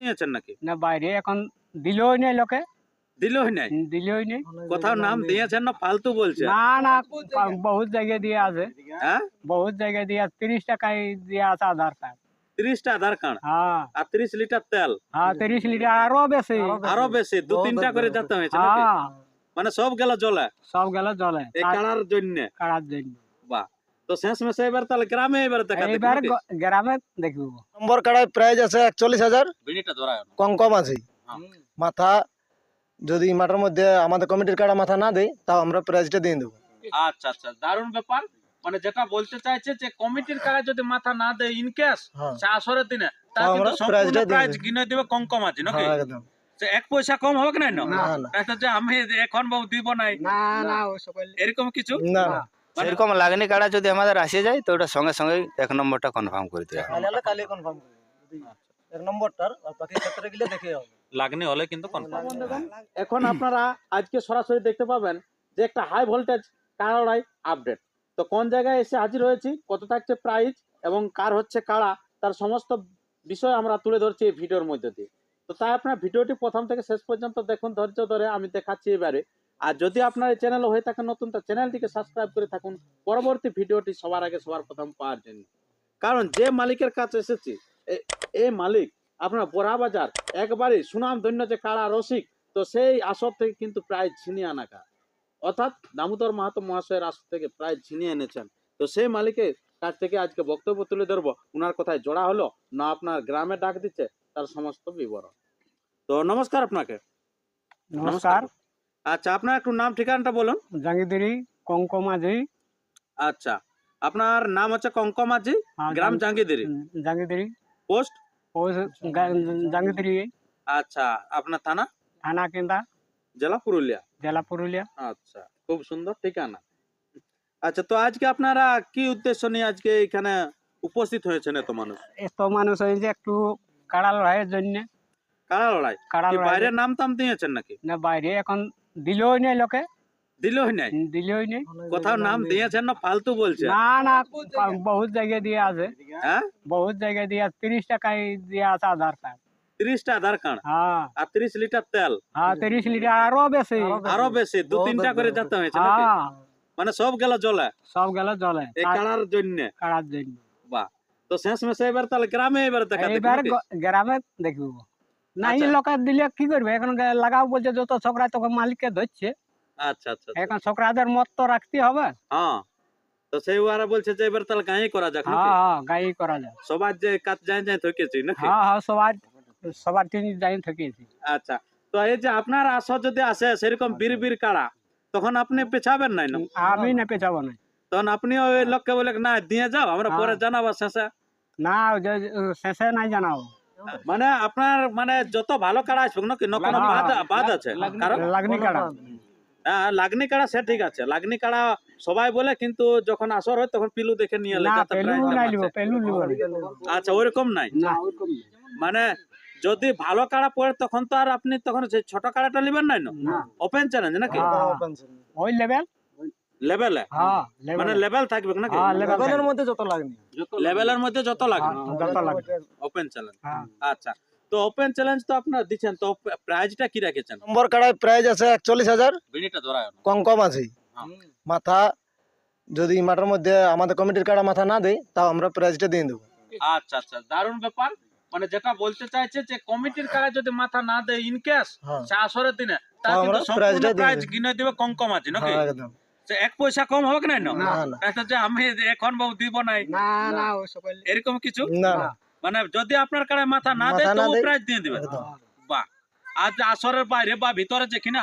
নিয়েছেন নাকি? না বাইরে এখন দিলেও নেই লোকে। দিলই নাই? দিলেও নেই। কোথাও নাম দিয়েছেন না ফালতু বলছে না না বহুত জায়গায় দিয়ে আছে। হ্যাঁ? বহুত জায়গায় দিয়ে আছে তিরিশ টাকায় দিয়ে আছে আধার কার্ড। তিরিশটা আধার কার্ড? হ্যাঁ। আর তিরিশ লিটার তেল? হ্যাঁ তিরিশ লিটার আরও বেশি। আরও বেশি দু তিনটা করে যেতে হয়েছে হ্যাঁ। মানে সব গেল জলে সব গেল জলে কাড়ার জন্য? কাড়ার জন্য। বাহ। তো শেষ মেশে এবার তাহলে গ্রামে এবার দেখা? গ- গ্রামে দেখব। নম্বর কাড়ায় প্রাইজ আছে ধরায় কম কম আছে। হ্যাঁ। মাথা যদি মাঠের মধ্যে আমাদের কমিটির কাড়া মাথা না দেয় তাও আমরা প্রাইজটা দিয়ে দেবো। আচ্ছা আচ্ছা দারুণ ব্যাপার। মানে যেটা বলতে চাইছে যে কমিটির কাছে যদি মাথা না দেয় ইন কেস আসরের দিনে তা কিন্তু সম্পূর্ণ প্রাইজ কিনে দিবে কম কম আছে নাকি? হ্যাঁ একদম। এক পয়সা কম হবে কি না? না না। যে আমি এখন বাবু দিব নাই। না না এরকম কিছু? না। সেরকম লাগনি কাড়া যদি আমাদের আসে যায় তো ওটা সঙ্গে সঙ্গে এক নম্বরটা কনফার্ম করে দেওয়া হবে। কালি কালি কনফার্ম এক নম্বরটার আর বাকি ক্ষেত্রে গেলে দেখে হবে। লাগনি হলে কিন্তু কনফার্ম এখন আপনারা আজকে সরাসরি দেখতে পাবেন যে একটা হাই ভোল্টেজ কাড়াই আপডেট তো কোন জায়গায় এসে হাজির হয়েছি কত থাকছে প্রাইস এবং কার হচ্ছে কাড়া তার সমস্ত বিষয় আমরা তুলে ধরছি এই ভিডিওর মধ্যে দিয়ে। তো তাই আপনার ভিডিওটি প্রথম থেকে শেষ পর্যন্ত দেখুন ধৈর্য ধরে আমি দেখাচ্ছি এবারে। আর যদি আপনার এই চ্যানেল হয়ে থাকে নতুন, তো চ্যানেলটিকে সাবস্ক্রাইব করে থাকুন। পরবর্তী ভিডিওটি সবার আগে, সবার প্রথম পাওয়ার জন্য। কারণ যে মালিকের কাছে এসেছি এই মালিক, আপনার বোরা বাজার একবারে সুনাম ধন্য যে কাড়া রসিক, তো সেই আসর থেকে কিন্তু প্রায় ছিনিয়ে আনা কা অর্থাৎ দামোদর মাহাতো মহাশয়ের আসর থেকে প্রায় ছিনিয়ে এনেছেন। তো সেই মালিকের কাছ থেকে আজকে বক্তব্য তুলে ধরবো। ওনার কথায় জোড়া হলো, না আপনার গ্রামে ডাক দিচ্ছে, তার সমস্ত বিবরণ। তো নমস্কার আপনাকে। নমস্কার। আচ্ছা আপনার একটু নাম ঠিকানাটা বলুন। জাঙ্গিদিরি কঙ্কম মাঝি আচ্ছা আপনার নাম হচ্ছে কঙ্কমাজি হ্যাঁ, গ্রাম জাঙ্গি- জাঙ্গিদিরি জাঙ্গিদিরি পোস্ট? জাঙ্গিদিরি আচ্ছা আপনার থানা? থানা কেন্দা? জেলা পুরুলিয়া। জেলা পুরুলিয়া। আচ্ছা খুব সুন্দর ঠিকানা। আচ্ছা তো আজকে আপনারা কি উদ্দেশ্য নিয়ে আজকে এখানে উপস্থিত হয়েছেন এত মানুষ? এত মানুষ হয়েছে একটু কাড়া লড়াইয়ের জন্য। কারা লড়াই? কাড়া লড়াই বাইরের নাম টাম দিয়েছেন নাকি? না বাইরে এখন দিলেও নেই লোকে। দিলই নাই? দিলেও নেই। কোথাও নাম দিয়েছেন না ফালতু বলছে? না না বহুত জায়গায় দিয়ে আছে। হ্যাঁ? বহুত জায়গায় দিয়ে আছে। তিরিশ টাকায় দিয়ে আছে আধার কার্ড। তিরিশটা আধার কার্ড? হ্যাঁ। আর তিরিশ লিটার তেল? হ্যাঁ তিরিশ লিটার আরও বেশি। আরও বেশি দু তিনটা করে যেতে হয়েছে হ্যাঁ। মানে সব গেল জলে সব গেল জলে এই কাড়ার জন্য? কাড়ার জন্য। বাহ। তো শেষ মেশে এবার তাহলে গ্রামে এবার দেখা গ্রামে দেখব। না এই আচ্ছা। দিলে কি করবে? এখন লাগাও বলছে যত ছোকরা তখন মালিককে ধরছে। আচ্ছা আচ্ছা আচ্ছা। এখন ছোকরাদের মত তো রাখতে হবে। হ্যাঁ। তো সেই ওরা বলছে যে এবার তাহলে গাঁয়ে করা যাক হ্যাঁ হ্যাঁ গাই করা যায় সবার যে কাজ যায় যায় থকেছি নাকি? হ্যাঁ হ্যাঁ সবার সবার জিনিস যাই থেকেছি। আচ্ছা। তো এই যে আপনার আশা যদি আসে সেরকম বীর বীর কাড়া তখন আপনি পেছাবেন নাই না? আমি না পেছাবো না তখন আপনি ওই লোককে বলে না দিয়ে যাও আমরা পরে হ্যাঁ। জানাব শেষে। না শেষে নাই জানাও মানে আপনার মানে যত ভালো কাড়া আসবে না কোনো হ্যাঁ, বাদ বাদ আছে? কারণ লাগনি কাড়া। হ্যাঁ, লাগনি কাড়া সে ঠিক আছে। লাগনি কাড়া সবাই বলে কিন্তু যখন আসর হয় তখন পিলু দেখে নিয়ে আচ্ছা ওইরকম নাই? না মানে যদি ভালো কাড়া পড়ে তখন তো আর আপনি তখন সেই ছোট কাড়াটা নেবেন নাই না? না। ওপেন চ্যালেঞ্জ নাকি? হ্যাঁ। ওই লেভেল লেভেলে হ্যাঁ মানে লেভেল থাকবে নাকি? হ্যাঁ লেভেলের মধ্যে যত লাগনি লেভেলের মধ্যে যত লাগে যত লাগে ওপেন চ্যালেঞ্জ হ্যাঁ। আচ্ছা। তো ওপেন চ্যালেঞ্জ তো আপনারা দিচ্ছেন তো প্রাইজটা কি রেখেছেন? নম্বর কাড়ায় প্রাইজ আছে একচল্লিশ হাজার। বিড়িটা ধরায় কম কম আছে। হ্যাঁ। মাথা যদি মাঠের মধ্যে আমাদের কমিটির কাড়া মাথা না দেয় তাও আমরা প্রাইজটা দিয়ে দেবো। আচ্ছা আচ্ছা। দারুণ ব্যাপার। মানে যেটা বলতে চাইছে যে কমিটির কাছে যদি মাথা না দেয় ইন কেস হ্যাঁ। সে আসরের দিনে তা কিন্তু সম্পূর্ণ প্রাইজ। কিনে দিবে কম কম আছে নাকি? হ্যাঁ একদম। এক পয়সা কম হবে না না। না। এটা যে আমি এখন বাবু দিব নাই। এরকম কিছু? মানে যদি আপনার কাছে মাথা না দেয় প্রাইজ দিয়ে দিবেন। বাহ। আজ আসরের বাইরে বা ভিতরে যেখানে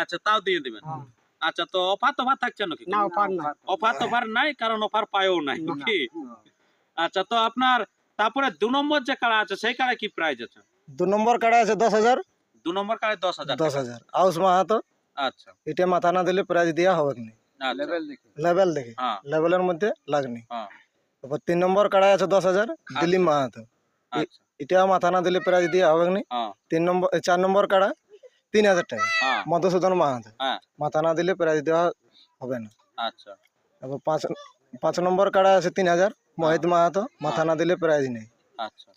আচ্ছা তাও দিয়ে দিবেন। হ্যাঁ। আচ্ছা তো অফার টফার থাকছে নাকি? না ওপার না অফার টফার নাই কারণ অফার পায়ও নাই। আচ্ছা তো আপনার তারপরে দু নম্বর যে কাড়া আছে সেই কাড়া কি প্রাইস আছে? দু নম্বর কাড়া আছে দশ হাজার। দু নম্বর কাড়ে দশ হাজার দশ হাজার। আউস মাহাতো আচ্ছা। এটা মাথা না দিলে প্রাইজ দেওয়া হবে না। আচ্ছা। লেভেল দেখে। হ্যাঁ। লেভেলের মধ্যে লাগনি। হ্যাঁ। তারপর তিন নম্বর কাড়ায় আছে দশ হাজার দিলীপ মাহাতো। আচ্ছা। এটা মাথা না দিলে প্রাইজ দেওয়া হবে না। হ্যাঁ। তিন নম্বর চার নম্বর কাড়া তিন হাজার টাকা। হ্যাঁ। মধুসূদন মাহাতো। হ্যাঁ। মাথা না দিলে প্রাইজ দেওয়া হবে না। আচ্ছা। তারপর পাঁচ পাঁচ নম্বর কাড়া আছে তিন হাজার। মোহিত মাহাতো মাথা না দিলে প্রাইজ নেই। আচ্ছা।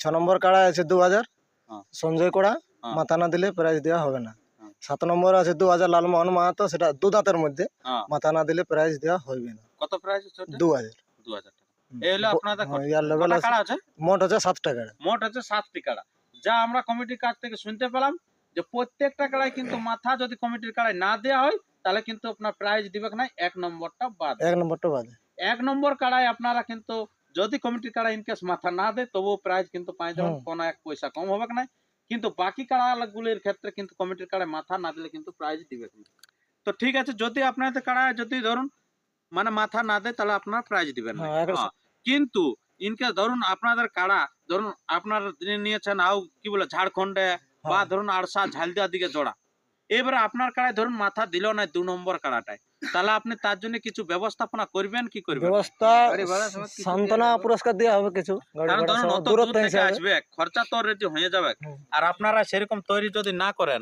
ছ নম্বর কাড়া আছে দু হাজার। হ্যাঁ। সঞ্জয় কড়া হ্যাঁ। মাথা না দিলে প্রাইজ দেওয়া হবে না। হ্যাঁ। সাত নম্বর আছে দু হাজার লালমোহন মাহাতো সেটা দু দাঁতের মধ্যে হ্যাঁ। মাথা না দিলে প্রাইজ দেওয়া হবে না। কত ওটা? দু হাজার দু হাজার টাকা। এই হলো আপনাদের হ্যাঁ, ইয়ার লেভেল কটা আছে? কাড়া আছে? মোট হচ্ছে সাতটা কাড়া মোট হচ্ছে সাতটি কাড়া। যা আমরা কমিটির কাছ থেকে শুনতে পেলাম যে প্রত্যেকটা কাড়ায় কিন্তু মাথা যদি কমিটির কাড়ায় না দেওয়া হয় তাহলে কিন্তু আপনার প্রাইজ দিবে না এক নম্বরটা বাদ। এক নম্বরটা বাদে। এক নম্বর কাড়ায় আপনারা কিন্তু যদি কমিটির কাড়া ইনকেস মাথা না দেয় তবুও প্রাইজ কিন্তু পাঁচ। কোনো এক পয়সা কম হবে না কিন্তু বাকি কাড়াগুলির ক্ষেত্রে কিন্তু কমিটির কাড়ায় মাথা না দিলে কিন্তু প্রাইজ দিবে তো ঠিক আছে যদি আপনাদের কাড়ায় যদি ধরুন মানে মাথা না দেয় তাহলে আপনারা প্রাইজ দিবেন হ্যাঁ, হ্যাঁ, কিন্তু ইনকেস ধরুন আপনাদের কাড়া ধরুন আপনারা নিয়েছেন আও কি বলে ঝাড়খণ্ডে বা হ্যাঁ। ধরুন আড়সা ঝালদিয়া দিকে জোড়া। এবারে আপনার কাড়ায় ধরুন মাথা দিল না দু নম্বর কাড়াটায়। তাহলে আপনি তার জন্য কিছু ব্যবস্থাপনা করবেন কি করবেন? ব্যবস্থা সান্ত্বনা পুরস্কার দেওয়া হবে কিছু। কারণ ধরুন অত দূর থেকে আসবে খরচা তো অলরেডি হয়ে যাবে। আর আপনারা সেরকম তৈরি যদি না করেন?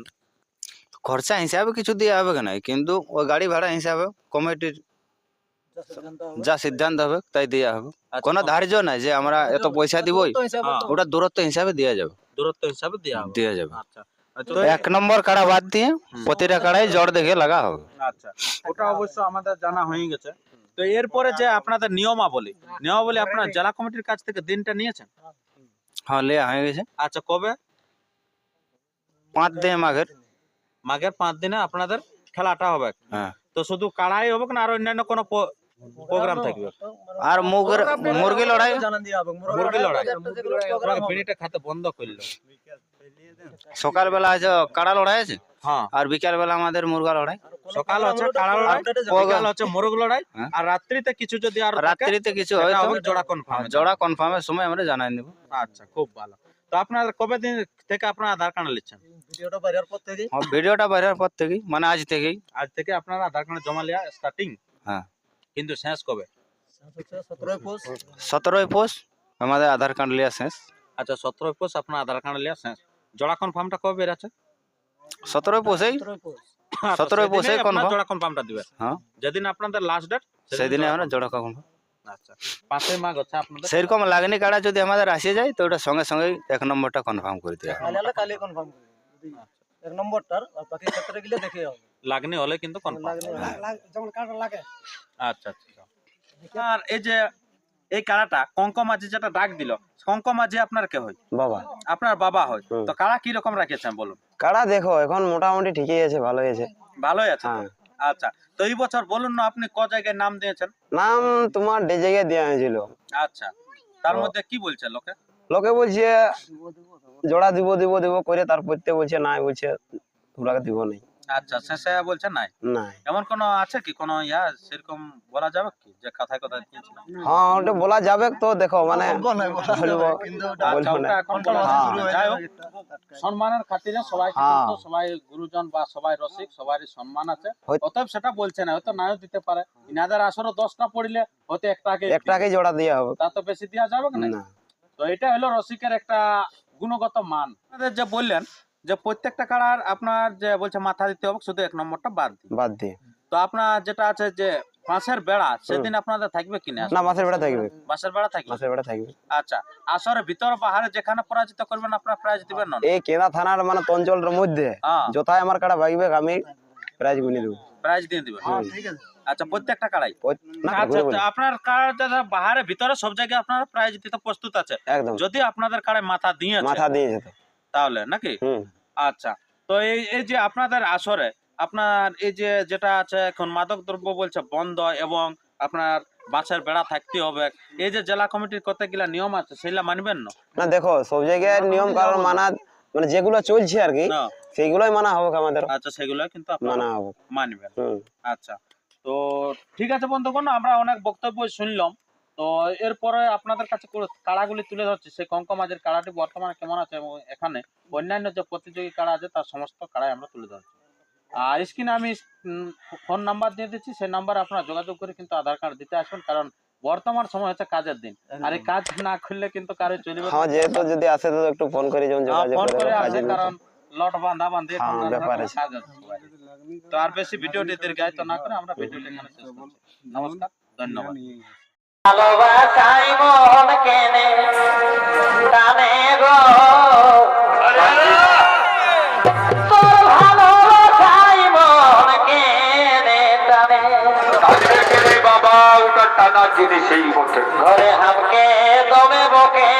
খরচা হিসাবে কিছু দেওয়া হবে না কিন্তু ওই গাড়ি ভাড়া হিসাবে কমিটির যা সিদ্ধান্ত হবে। তাই দেওয়া হবে। আচ্ছা, কোনো ধার্য নাই যে আমরা এত পয়সা দিবই ওটা দূরত্ব হিসাবে দেওয়া যাবে। দূরত্ব হিসাবে দেওয়া দেওয়া যাবে। আচ্ছা। এক নম্বর কাড়া বাদ দিয়ে প্রতিটা কাড়াই জড় দেখে লাগা হবে। আচ্ছা ওটা অবশ্য আমাদের জানা হয়ে গেছে। তো এরপরে যে আপনাদের নিয়মাবলী নিয়মাবলী আপনার জেলা কমিটির কাছ থেকে দিনটা নিয়েছেন? হ্যাঁ লেয়া হয়ে গেছে। আচ্ছা কবে? পাঁচ দিন মাঘের মাঘের পাঁচ দিনে আপনাদের খেলাটা হবে। হ্যাঁ। তো শুধু কাড়াই হবে না আর অন্যান্য কোনো প্রোগ্রাম থাকবে? আর মুগের মুরগি লড়াই। মুরগি লড়াই। বিড়িটা খাতে বন্ধ করল। সকালবেলা আছে কাড়া লড়াই আছে? হ্যাঁ। আর বিকাল বেলা আমাদের মুরগা লড়াই। সকাল হচ্ছে কাড়া লড়াই বিকাল হচ্ছে মোরগ লড়াই হ্যাঁ। আর রাত্রিতে কিছু যদি আর রাত্রিতে কিছু হয় তো জোড়া কনফার্ম জোড়া কনফার্মের সময় আমরা জানাই নেব। আচ্ছা খুব ভালো। তো আপনার কবে দিন থেকে আপনার আধার কার্ড নিচ্ছেন? ভিডিওটা বাইরের পর থেকে হ্যাঁ, ভিডিওটা বাইরের পর থেকেই মানে আজ থেকেই। আজ থেকে আপনার আধার কার্ড জমা নেওয়া স্টার্টিং হ্যাঁ। কিন্তু শেষ কবে? সতেরোই পৌষ সতেরোই পৌষ আমাদের আধার কার্ড লিয়া শেষ। আচ্ছা সতেরো একুশ আপনার আধার কার্ড নেওয়া শেষ। জোড়া কনফার্মটা কবে বেরাচ্ছে সতেরোই পৌষেই সতেরোই পৌষ সতেরোই পৌষে confirm। জোড়া কনফার্মটা দিবেন। হ্যাঁ। যেদিন আপনাদের লাস্ট ডেট সেদিনে আমরা জোড়া আচ্ছা পাঁচই মাঘ হচ্ছে আপনাদের। সেরকম লাগনি কাড়া যদি আমাদের আসে যায় তো ওটা সঙ্গে সঙ্গে এক নম্বরটা কনফার্ম করে দেওয়া হবে। কালি কনফার্ম এক নম্বরটার আর বাকি ক্ষেত্রে গেলে দেখে হবে। লাগনি হলে কিন্তু কনফার্ম যেমন লাগে। আচ্ছা আচ্ছা। আর এই যে এই কাড়াটা কঙ্ক মাঝি যেটা ডাক দিল কঙ্ক মাঝি আপনার কে হয়? বাবা। আপনার বাবা হয়। তো কাড়া কি রকম রাখেছেন বলুন? কাড়া দেখো এখন মোটামুটি ঠিকই আছে ভালোই আছে। ভালোই আছে হ্যাঁ। আচ্ছা তো এই বছর বলুন না আপনি ক জায়গায় নাম দিয়েছেন? নাম তোমার ডে জায়গায় দেওয়া হয়েছিল। আচ্ছা তার মধ্যে কি বলছে লোকে? লোকে বলছে জোড়া দিব দিব দিব করে তারপরতে বলছে নাই বলছে তোমরা দিব নাই। আচ্ছা শেষে বলছে নাই? নাই। এমন কোন আছে কি? কোন ইয়া সেরকম বলা যাবে কি? যে কথায় কথায় দিয়েছিলাম হ্যাঁ ওটা বলা যাবে তো দেখো মানে আচ্ছা সম্মানের খাতিরে সবাই হ্যাঁ। সবাই গুরুজন বা সবাই রসিক সবারই সম্মান আছে। অতএব সেটা বলছে না হয়তো নাও দিতে পারে। ইনাদের আসরও দশটা পড়লে হয়তো একটাকে একটাকে জোড়া দেওয়া হবে। তা তো বেশি দেওয়া যাবে না? না। তো এটা হলো রসিকের একটা গুণগত মান। যে বললেন যে প্রত্যেকটা কাড়ার আপনার যে বলছে মাথা দিতে হবে শুধু এক নম্বরটা বাদ দিই বাদ দিয়ে। তো আপনার যেটা আছে যে পাঁচের বেড়া সেদিন আপনাদের থাকবে কিনা না? মাছের বেড়া থাকবে। বেড়া থাকবে? মাছের বেড়া থাকবে। আচ্ছা আসরে ভিতর বাহারে যেখানে পরাজিত করবেন আপনার প্রাইজ দিবেন না? এই কেনা থানার মানে অঞ্চলের মধ্যে হ্যাঁ। যথায় আমার কাড়া ভাগবে আমি প্রাইজ গুনে দেবো। প্রাইজ দিয়ে দিবেন? আচ্ছা প্রত্যেকটা কাড়াই? না আচ্ছা। আচ্ছা, আপনার কাড়া বাহারে ভিতরে সব জায়গায় আপনার প্রাইজ দিতে প্রস্তুত আছে। একদম। যদি আপনাদের কাড়ায় মাথা দিয়ে মাথা দিয়ে যেত তাহলে নাকি? আচ্ছা তো এই এই যে আপনাদের আসরে আপনার এই যে যেটা আছে এখন মাদক দ্রব্য বলছে বন্ধ এবং আপনার বাঁশের বেড়া থাকতে হবে এই যে জেলা কমিটির কতগুলা নিয়ম আছে সেগুলা মানবেন না? না দেখো সব জায়গায় নিয়ম কারণ মানা মানে যেগুলো চলছে আর কি না, সেইগুলোই মানা হবে আমাদের। আচ্ছা সেগুলো কিন্তু মানা হবে। মানবেন। আচ্ছা তো ঠিক আছে বন্ধুগণ আমরা অনেক বক্তব্য শুনলাম। তো এরপরে আপনাদের কাছে কাড়াগুলি তুলে ধরছি। সেই কঙ্ক মাঝের কাড়াটি বর্তমানে কেমন আছে এবং এখানে অন্যান্য যে প্রতিযোগী কাড়া আছে তার সমস্ত কাড়াই আমরা তুলে ধরছি। আর স্ক্রিনে আমি ফোন নাম্বার দিয়ে দিচ্ছি। সেই নাম্বারে আপনারা যোগাযোগ করে কিন্তু আধার কার্ড দিতে আসবেন কারণ বর্তমান সময় হচ্ছে কাজের দিন। আর এই কাজ না করলে কিন্তু কারও চলবে হ্যাঁ যেহেতু যদি আসে তো একটু ফোন করে যেমন হ্যাঁ, যোগাযোগ ফোন করে আসে কারণ লট বাঁধা বাঁধে হ্যাঁ। কাজ আছে তো আর বেশি ভিডিওটি দীর্ঘায়িত না করে আমরা ভিডিওটি এখানে শেষ করছি। নমস্কার ধন্যবাদ। ভালোবাসাই মন কেনে টানে গো। তোর ভালোবাসাই মন কেনে টানে। বাবা ওটা টানা জিনিস এই ঘরে হামকে দমে বকে।